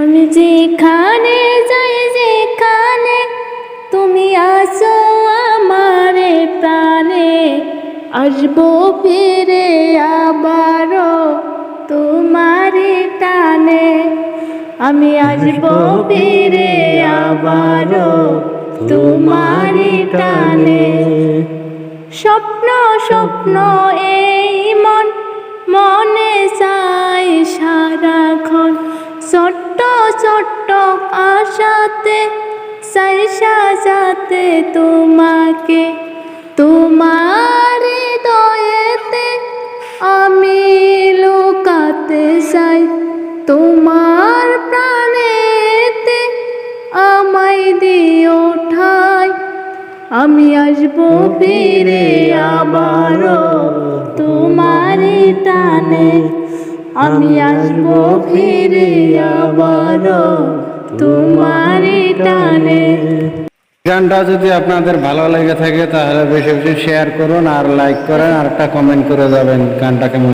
আমি যেখানে যাই, যেখানে তুমি আসো আমারে প্রাণে, আসব ফিরে আবারও তোমারে টানে। আমি আসব ফিরে আবারও তোমারে টানে। স্বপ্ন স্বপ্ন, এই মন, মনে চাই সারাক্ষণ। ছোট্ট ছোট্ট আশাতে চাই সাজাতে তোমাকে, তোমার দয়েতে আমি লোকাতে চাই। তোমার প্রাণেতে আমায় দিও ঠাই। আমি আসব ফিরে আবারও তোমার টানে। আমি আসব ফিরে গানটা যদি আপনাদের ভালো লেগে থাকে, তাহলে বেশি বেশি শেয়ার করুন আর লাইক করেন আর একটা কমেন্ট করে যাবেন গানটা কেমন